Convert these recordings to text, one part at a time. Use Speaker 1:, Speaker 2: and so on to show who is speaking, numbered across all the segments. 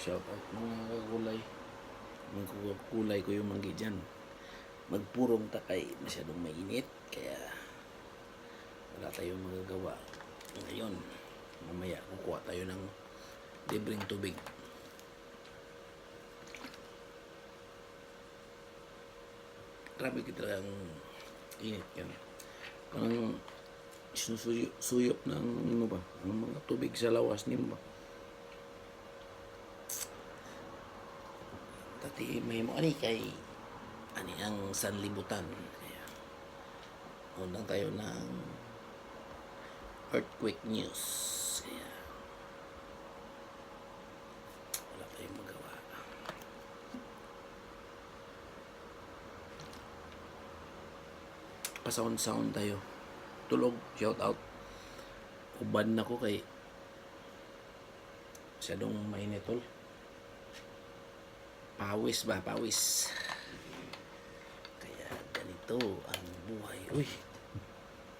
Speaker 1: Shout out mga kakulay. Mga kulay ko yung manggi dyan. Magpurong takay. Masyadong mainit. Kaya wala tayong magagawa. Ngayon, mamaya kukuha tayo ng libreng tubig. Grabe kita ang init yan. Parang sinusuyop suyop ng ano ba, ng mga tubig sa lawas ni ba. Tati may mo ani kay ani ang sanlibutan. Kaya unang tayo ng earthquake news. Kaya wala tayong magawa. Pasound-sound tayo. Tulog, shout out. Uban na ko kay masyadong mainit tol. Pawis ba? Pawis. Kaya ganito ang buhay. Uy!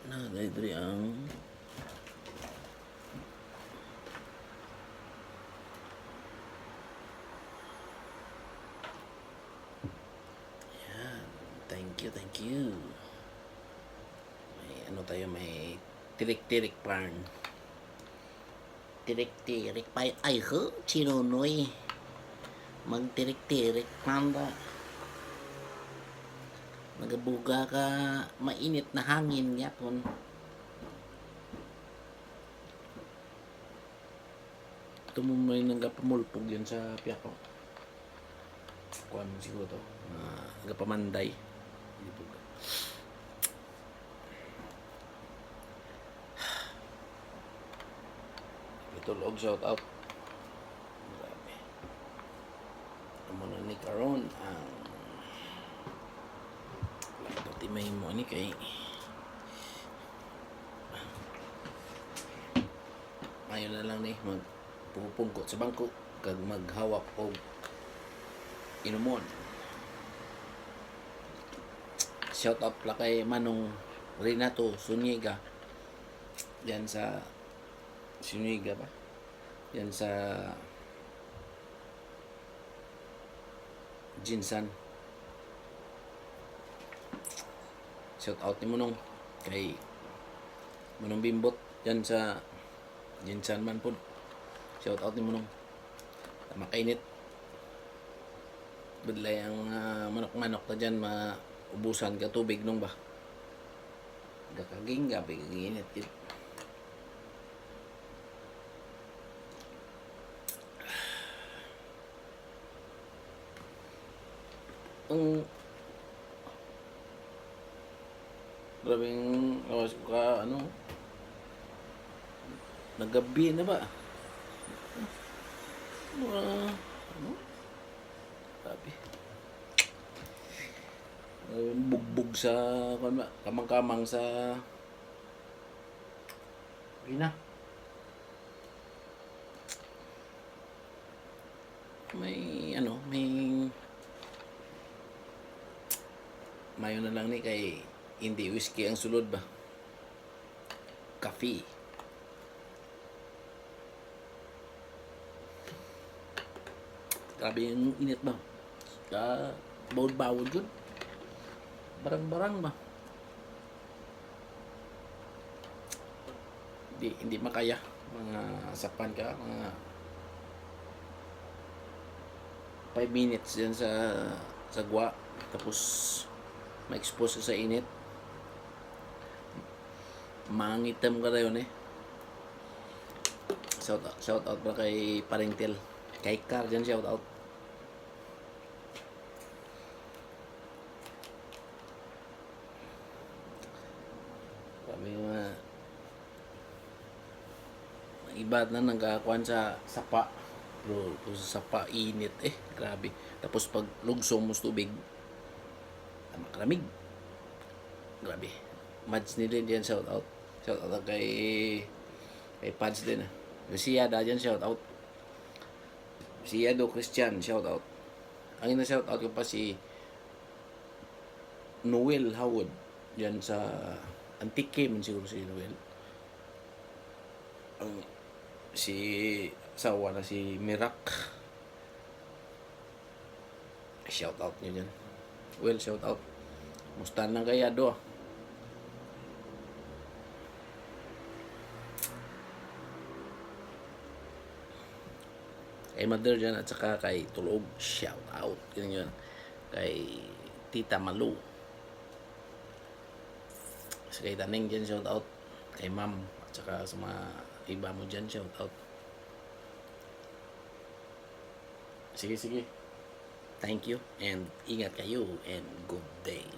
Speaker 1: Na, ganito rin ang Yan. Thank you, thank you. May ano tayo, may tirik-tirik parn. Tirik-tirik pa. Ay, ho, chinunoy. Magtirik-tirik panda. Nagabuga ka mainit na hangin yapon. Tumumay nang pamulpog yun sa piyako. Kuan siguro to. Uh, nagapamanday. Ito log shout out. Grabe. Amo na ni karon ang Pati may mo ni kay Ayaw na lang ni mag pupungkot sa bangko kag maghawak og inumon. Shout out la kay Manong Renato Suniga. Yan sa Suniga ba? Yan sa Jinsan. Shout out ni Munong kay Munong Bimbot yan sa Jinsan man po. Shout out ni Munong. Makainit. Badlay ang ah, manok-manok na dyan maubusan ka tubig nung ba. Gakaging gabi kaginit Ang grabing awas ko ka ano? Nagabi na ba? Mga ano? Grabe. Uh, bugbog sa kamang-kamang sa Gina may ano may mayo na lang ni kay hindi whiskey ang sulod ba? Coffee grabe yung init ba? Ka bawod-bawod yun. Barang-barang ba? Hindi hindi makaya. Mga sapan ka mga 5 minutes yan sa sa gwa. Tapos ma-expose ka sa init. Mangitam ka yun eh shout out, shout out ba kay Parentel. Kay Car dyan shout out. Kami mga iba na nagkakuan sa sapa. Bro sa sapa init eh. Grabe. Tapos pag lugsong mo tubig tama kalamig grabe. Mads ni din yan shout out shout out kay kay pads din ah. Siya da dyan shout out siya do Christian shout out ang ina shout out ko pa si Noel Howard. Yan sa Antique man siguro si Noel. Ang si asawa na si Mirak. Shout out nyo dyan. Well, shout out. Musta nang kaya do? Kay Mother dyan at saka kay Tulog. Shout out. Yun yun. Kay Tita Malu. Sa kay Taneng dyan shout out. Kay Ma'am. At saka sa mga iba mo dyan shout out. Sige, sige. Thank you and ingat kayo and good day.